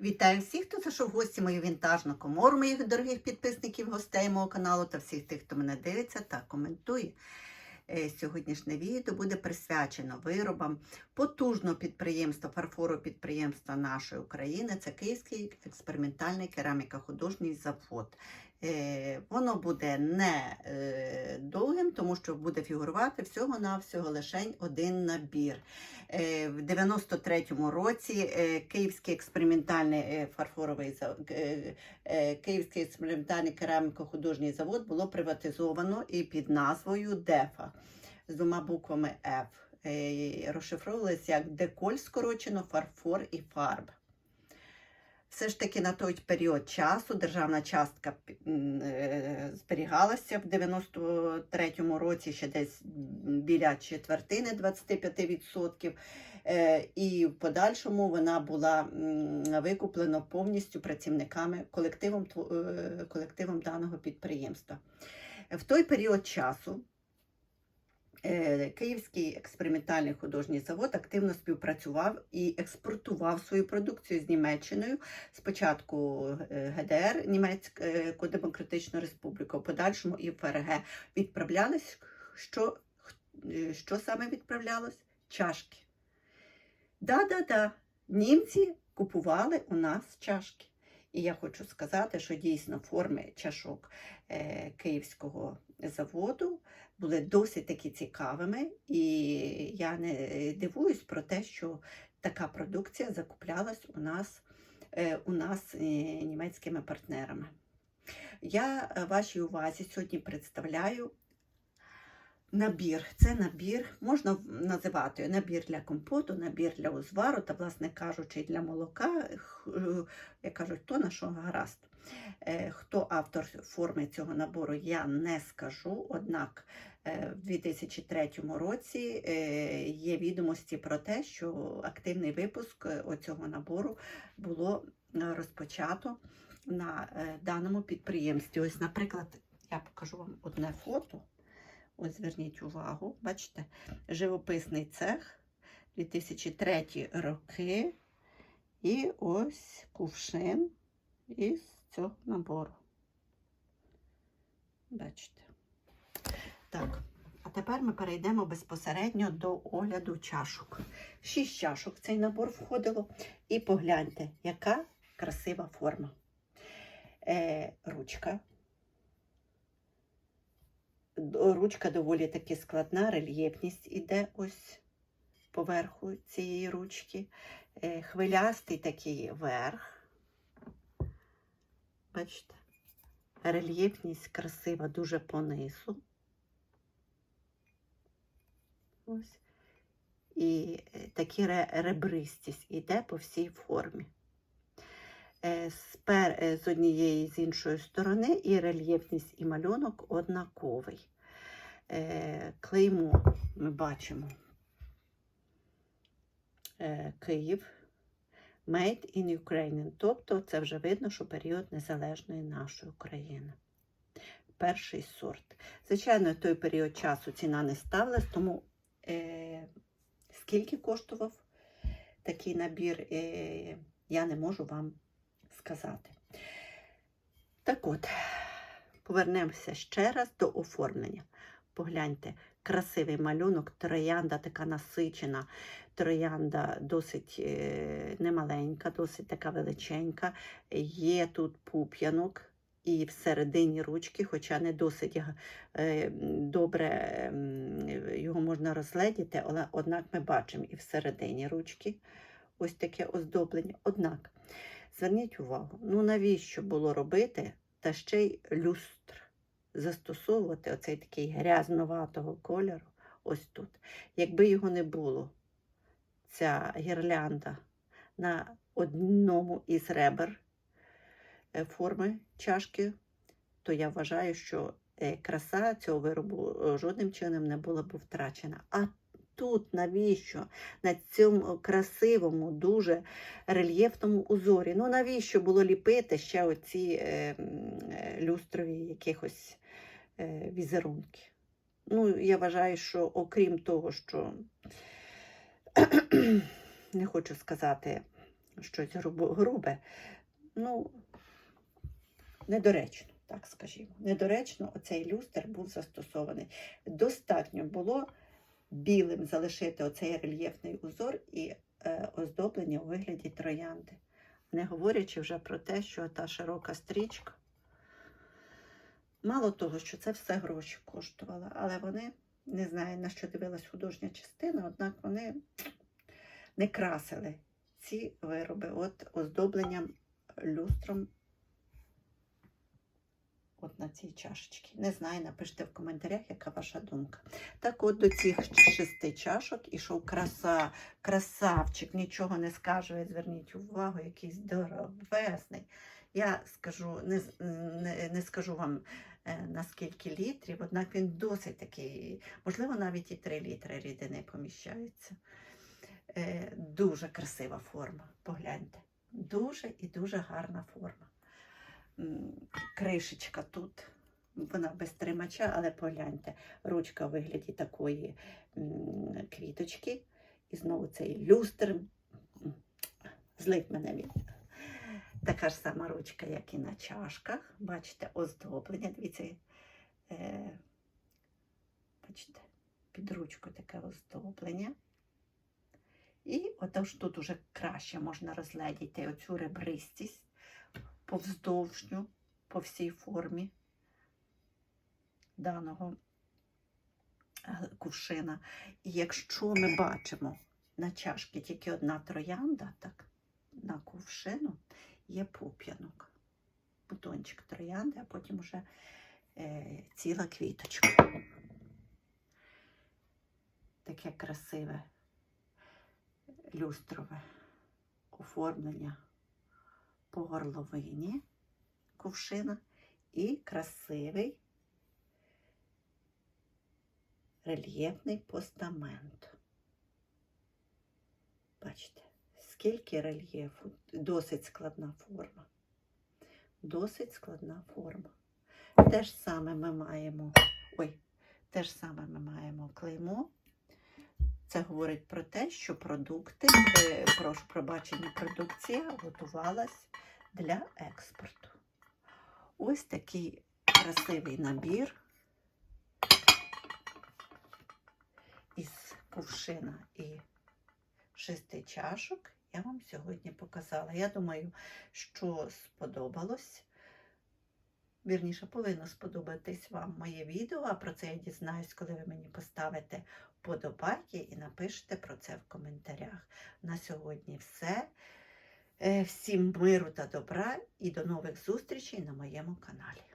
Вітаю всіх, хто зайшов в гості мою вінтажну комору, моїх дорогих підписників, гостей мого каналу та всіх тих, хто мене дивиться та коментує. Е, Сьогоднішнє відео буде присвячено виробам потужного підприємства, фарфору підприємства нашої України. Це Київський експериментальний кераміка-художній завод. Е, Воно буде не е, довгим, тому що буде фігурувати всього-навсього лишень один набір. Е, В 93-му році Київський експериментальний фарфоровий Київський експериментальний кераміко-художній завод було приватизовано і під назвою ДЕФА з двома буквами F. Розшифровувалися як деколь скорочено, фарфор і фарб. Все ж таки на той період часу державна частка е, зберігалася в 93-му році ще десь біля четвертини 25%. Е, І в подальшому вона була викуплена повністю працівниками колективом, е, колективом даного підприємства. В той період часу Київський експериментальний художній завод активно співпрацював і експортував свою продукцію з Німеччиною. Спочатку е, ГДР, Німецьку Демократичну Республіку, подальшому і ФРГ відправлялись. Що, е, що саме відправлялось? Чашки. Да-да-да, німці купували у нас чашки. І я хочу сказати, що дійсно форми чашок е, київського заводу були досить таки цікавими, і я не дивуюсь про те, що така продукція закуплялась у нас, е, у нас е, німецькими партнерами. Я е, вашій увазі сьогодні представляю набір. Це набір, можна називати набір для компоту, набір для узвару та, власне кажучи, для молока, е, як кажуть, хто на що гаразд. Е, Хто автор форми цього набору, я не скажу. Однак е, в 2003 році є відомості про те, що активний випуск оцього набору було розпочато на даному підприємстві. Ось, наприклад, я покажу вам одне фото. Ось зверніть увагу, бачите, живописний цех 2003 роки. І ось кувшин із цього набору. Бачите. Так, а тепер ми перейдемо безпосередньо до огляду чашок. Шість чашок в цей набор входило. І погляньте, яка красива форма. Е, ручка. Ручка доволі таки складна, рельєфність іде ось поверху цієї ручки. Е, хвилястий такий верх. Бачите? Рельєфність красива дуже понизу. Ось. І е, такі ребристість іде по всій формі. Е, Спер, е, з однієї і з іншої сторони і рельєфність і малюнок однаковий. Е, Клеймо ми бачимо. Київ. Made in Ukraine. Тобто це вже видно, що період незалежної нашої України. Перший сорт. Звичайно, той період часу ціна не ставилась, тому е, скільки коштував такий набір, е, я не можу вам сказати. Так от, повернемося ще раз до оформлення. Погляньте, красивий малюнок, троянда така насичена, троянда досить е, немаленька, досить така величенька. Є тут пуп'янок і всередині ручки, хоча не досить е, добре його можна розгледіти, але однак ми бачимо і всередині ручки ось таке оздоблення. Однак, зверніть увагу, ну навіщо було робити та ще й люстр, застосовувати оцей такий грязноватого кольору ось тут. Якби його не було, ця гірлянда на одному із ребер е, форми чашки, то я вважаю, що е, краса цього виробу е, жодним чином не була б втрачена. А тут навіщо на цьому красивому, дуже рельєфному узорі? Ну навіщо було ліпити ще оці е, е, люстрові якихось е, візерунки? Ну, я вважаю, що окрім того, що не хочу сказати, щось грубе. Ну, недоречно, так скажімо. Недоречно оцей люстр був застосований. Достатньо було білим залишити оцей рельєфний узор і е, оздоблення у вигляді троянди. Не говорячи вже про те, що та широка стрічка. Мало того, що це все гроші коштувало, але вони, не знаю, на що дивилась художня частина, однак вони не красили ці вироби от оздобленням люстром от на цій чашечці. Не знаю, напишіть в коментарях, яка ваша думка. Так от до цих шести чашок ішов краса, красавчик, нічого не скажу, зверніть увагу, якийсь здоровезний. Я скажу, не, не, не скажу вам е, на скільки літрів, однак він досить такий, можливо, навіть і 3 літри рідини поміщається. Е, Дуже красива форма, погляньте. Дуже і дуже гарна форма. Кришечка тут, вона без тримача, але погляньте, ручка в вигляді такої квіточки. І знову цей люстр. М, Злить мене він. Така ж сама ручка, як і на чашках. Бачите, оздоблення. Дивіться, е, бачите, під ручку таке оздоблення. І отож тут уже краще можна розглядіти оцю ребристість повздовжню по всій формі даного е, кувшина. І якщо ми бачимо на чашці тільки одна троянда, так на кувшину є пуп'янок, бутончик троянди, а потім вже е, ціла квіточка. Таке красиве люстрове оформлення по горловині кувшина і красивий рельєфний постамент. Бачите, скільки рельєфу, досить складна форма. Досить складна форма. Те ж саме ми маємо, ой, те ж саме ми маємо клеймо. Це говорить про те, що продукти, е, прошу пробачення, продукція готувалась для експорту. Ось такий красивий набір із кувшина і шести чашок я вам сьогодні показала. Я думаю, що сподобалось. Вірніше, повинно сподобатись вам моє відео, а про це я дізнаюсь, коли ви мені поставите вподобайки і напишете про це в коментарях. На сьогодні все. Е, Всім миру та добра і до нових зустрічей на моєму каналі.